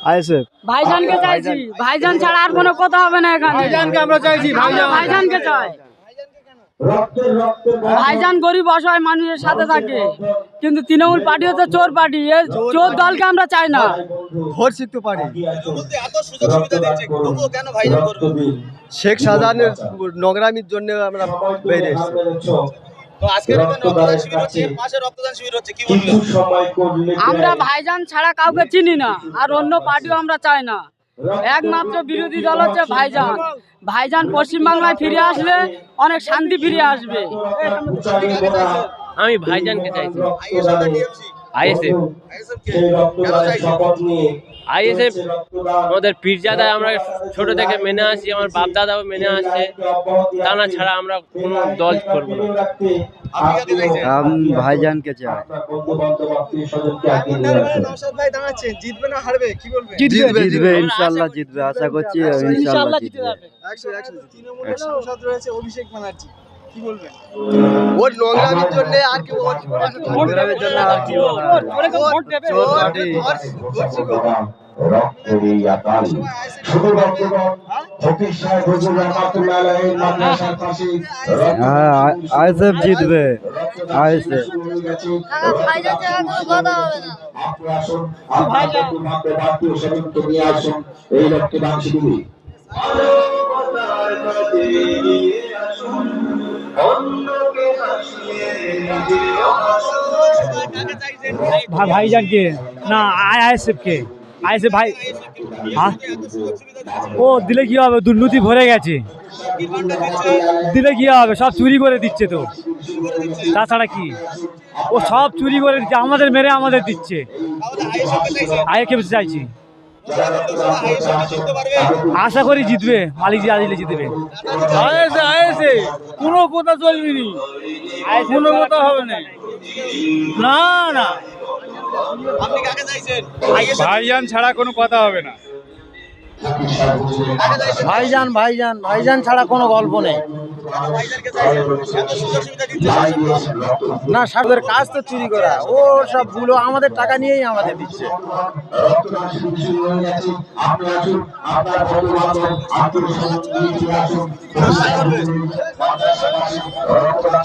ISF ভাইজানকে চাইছি। ভাইজান। ছাড়া আর কোনো কথা হবে না এখানে। ভাইজানকে আমরা চাইছি ভাইজান ভাইজানকে চাই। ভাইজান গরিব অসহায় মানুষের সাথে থাকে। কিন্তু তৃণমূল পার্টি হচ্ছে চোর পার্টি। এ চোর দলকে আমরা চাই না। ভোট শিখতে পারি বলতে এত সুযোগ সুবিধা দিচ্ছে তবুও কেন ভাইজান করবে? শেখ শাহজাহানের নোংরামির জন্য আমরা বেরিয়ে এসেছি। তো আজকে রক্তদান শিবির হচ্ছে এর রক্তদান শিবির হচ্ছে কি বলবেন আমরা ভাইজান ছাড়া কাউকে চিনি না আর অন্য পার্টিও আমরা চাই না। একমাত্র বিরোধী দল হচ্ছে ভাইজান। ভাইজান পশ্চিমবাংলায় ফিরে আসলে অনেক শান্তি ফিরে আসবে। আমি ভাইজানকে চাইছি। আইএসএফ আইএসএফ কে? আইএসএফ আমাদের পীরজাদায় আমরা ছোট থেকে মেনে আসি আমার বাপ দাদাও মেনে আসছে তা না ছাড়া আমরা কোনো দল করব না চাই দাঁড়াচ্ছেন জিতবে না হারবে কি বলবেন জিতবে জিতবে ইনশাআল্লাহ জিতবে আশা করছি ইনশাআল্লাহ জিতবে একশো একশো তৃণমূলের সাংসদ রয়েছে অভিষেক ব্যানার্জি কি বলবেন ওর নোংরামির জন্য আর কি ওর নোংরামির জন্য আর কি বলার? চোর পার্টি হ্যাঁ আইএসএফ জিতবে। আইএসএফ। এই রক্তদান শিবিরে চাইছেন না আইএসএফ কে? আইএসএফ ভাই। হ্যাঁ? ও, দিলে কি হবে? দুর্নীতি ভরে গেছে। দিলে কি হবে? সব চুরি করে দিচ্ছে তো। তাছাড়া কি? ও সব চুরি করে দিচ্ছে, আমাদের মেরে আমাদের দিচ্ছে। তাহলে কে চাইছেন আগে কেমন চাইছি? আশা করি জিতবে, মালিক আজিলে জিতবে। আইএসএ আইএসএ কোনো কথা চলবে কোনো কথা হবে না না। আপনি কাকে চাইছেন? ভাইজান ছাড়া কোনো কথা হবে না। ভাইজান ভাইজান ভাইজান ছাড়া কোনো গল্প নেই। না সাহেবের কাজ তো চুরি করা। ও সবগুলো আমাদের টাকা নিয়েই আমাদের দিচ্ছে। রক্তদান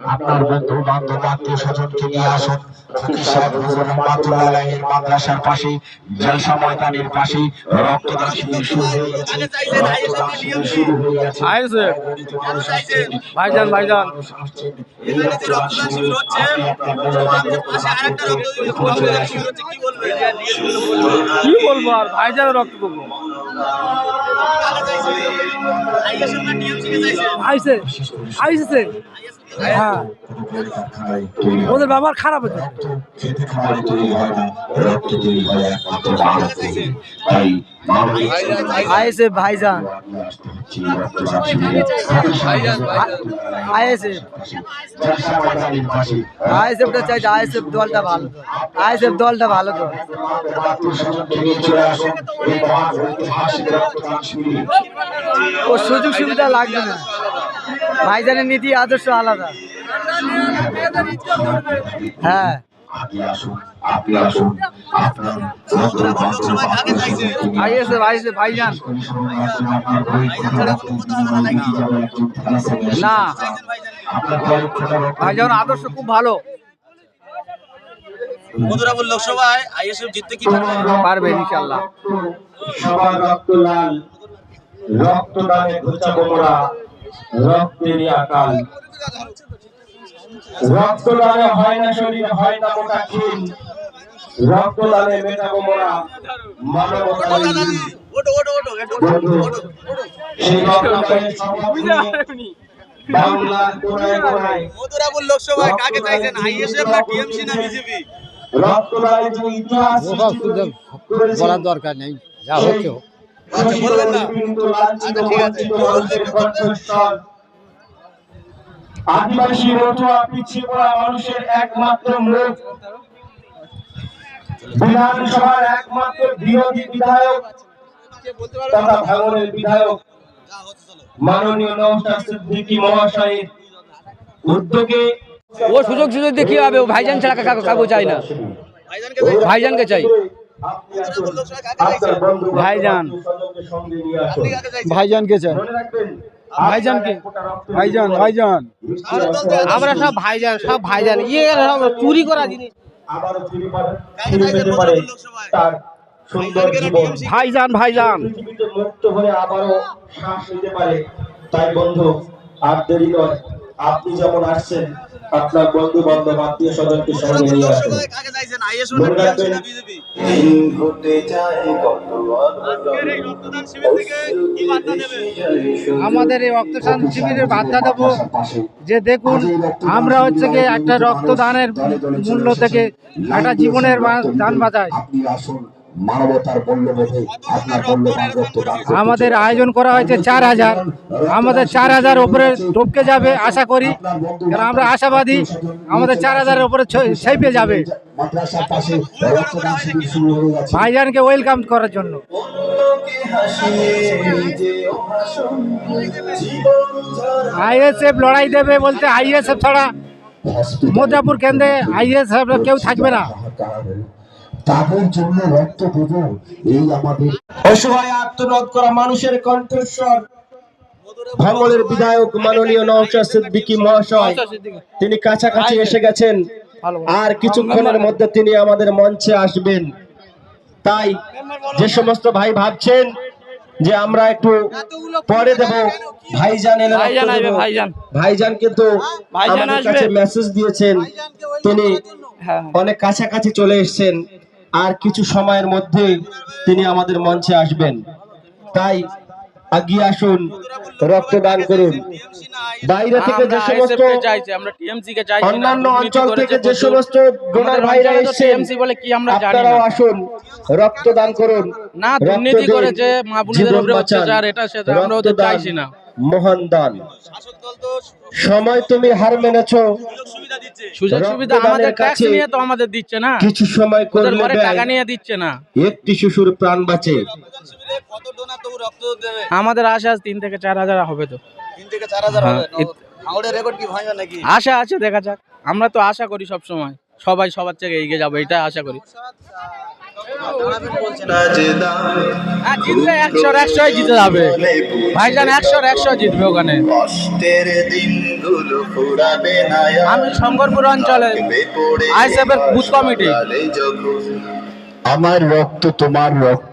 আপনার বন্ধু বান্ধব আত্মীয় স্বজনকে নিয়ে আসুন। ফকির সাহেব হুজুর রহমাতুল্লাহ আলাইহির মাদ্রাসার পাশে জলসা ময়দানের পাশে রক্তদান শিবির শুরু হয়ে গেছে। কাকে চাইছেন শিবির শুরু হয়ে গেছে। আইএসএফ ভাইজান ভাইজান। এখানে রক্তদান শিবির হচ্ছে। পাশে আরেকটা রক্তদান শিবির হচ্ছে। কি বলব আর? ভাইজান রক্ত দেবো চাইছেন আইএসএফ হ্যাঁ। ওদের ব্যবহার খারাপ মানবিক আইএসএফ, ভাইজান। আইএসএফ। আইএসএফটা চাইছে আইএসএফ দলটা ভালো আইএসএফ দলটা ভালো ও সুযোগ সুবিধা লাগবে না। ভাইজানের নীতি আদর্শ আলাদা। হ্যাঁ। ভাইজান। না। ভাইজান আদর্শ খুব ভালো। বন্ধুরা লোকসভায় আইএসএফ জিততে কি পারবে? পারবে ইনশাল্লাহ সবার রক্ত লাল। রক্তেরই আকাল। রক্তদানে হয় না শরীর হয় না মোটা ক্ষীণ। রক্তদানে মেটা কোমরা মানবতার এই দিন। ওটো ওটো ওটো ওটো বন্ধু ওটো ওটো সেই রক্তদানের শপথ নিয়ে। বাংলার কোনায় কোনায় মধুরাপুর লোকসভায় কাকে চাইছেন আইএসএফ না টিএমসি না বিজেপি? রক্তদানের যে ইতিহাস করেছে, দরকার নেই। যা হচ্ছে আচ্ছা আচ্ছা, কণ্ঠস্বর আদিবাসী রতুয়া পিছিয়ে পড়া মানুষের একমাত্র মুখ। বিধানসভার একমাত্র বিরোধী বিধায়ক তথা ভাঙনের বিধায়ক মাননীয় নওশাদ সিদ্দিকী মহাশয়ের উদ্যোগে ও সুযোগ সুযোগ দিয়ে কি হবে? ভাইজান ছাড়া কাকু কাকু চাই না। ভাইজানকে চাই। আপনার বন্ধু ভাইজান। ভাইজানকে চাই ভাইজানকে। ভাইজান ভাইজান। আমরা সব ভাইজান সব ভাইজান। ইয়ে চুরি করা জিনিস। আবারও ফিরে পেতে পারে তার সুন্দর ভাইজান ভাইজান। মুক্ত হয়ে আবারও শ্বাস নিতে পারে। তাই বন্ধু আর দেরি নয়। আপনি যেমন আসছেন আপনার বন্ধু বান্ধব আত্মীয় স্বজনকে সঙ্গে নিয়ে আসুন। মনে রাখবেন, ঘটে যায় আমাদের এই রক্তদান শিবিরের বার্তা দেবো যে দেখুন আমরা হচ্ছে কি একটা রক্তদানের মূল্য থেকে একটা জীবনের দান আসুন। মানবতার মূল্যবোধে আপনার মূল্যবান রক্তদান আমাদের আয়োজন করা হয়েছে চার হাজার। আমাদের চার হাজার উপরে টপকে যাবে আশা করি। কারণ আমরা আশাবাদী আমাদের চার হাজারের উপরে ছেপে যাবে। ভাইজানকে ওয়েলকাম করার জন্য। আইএসএফ লড়াই দেবে বলতে আইএসএফ ছাড়া মোজাপুর কেন্দ্রে আইএসএফ কেউ থাকবে না। তাদের জন্য রক্ত দেব এই আমাদের অসহায় আত্মনাদ করা মানুষের কণ্ঠস্বর। ভাঙলের বিধায়ক মাননীয় নওশাদ সিদ্দিকী মহাশয় তিনি কাছাকাছি এসে গেছেন। আর কিছুক্ষণের মধ্যে তিনি আমাদের মঞ্চে আসবেন। তাই যে সমস্ত ভাই ভাবছেন যে আমরা একটু পরে দেব ভাইজান ভাইজান। কিন্তু আমাদের কাছে মেসেজ দিয়েছেন। তিনি হ্যাঁ। অনেক কাছাকাছি চলে এসেছেন। আর কিছু সময়ের মধ্যে তিনি আমাদের মঞ্চে আসবেন। তাই আগিয়ে আসুন রক্তদান করুন। বাইরে থেকে যে সমস্ত অন্যান্য অঞ্চল থেকে যে সমস্ত ডোনার ভাইরা এসেছেন বলে কি আমরা আপনারাও আসুন রক্তদান করুন না দুর্নীতি দিন, করেছে মা বোনেদের উপরে অত্যাচার এটা সেটা আমরা রক্তদান, চাইছি না। মহান দান। তো সময় তুমি হার মেনেছো। সুযোগ সুবিধা আমাদের ট্যাক্স নিয়ে তো আমাদের দিচ্ছে না। কিছু সময় করলে টাকা নিয়ে দিচ্ছে না। একটি শিশুর প্রাণ বাঁচে। কত ডোনার তবু রক্ত দেবে? আমাদের আশা তিন থেকে চার হাজার হবে তো। তিন থেকে চার হাজার হ্যাঁ, হবে রেকর্ড কি ভাঙবে নাকি? আশা আছে দেখা যাক। আমরা তো আশা করি সব সময় সবাই সবার থেকে এগিয়ে যাবে এটা আশা করি। জিতে যাবে ভাইজান একশো একশো জিতবে ওখানে আমি শঙ্করপুর অঞ্চলে আমার রক্ত তোমার রক্ত।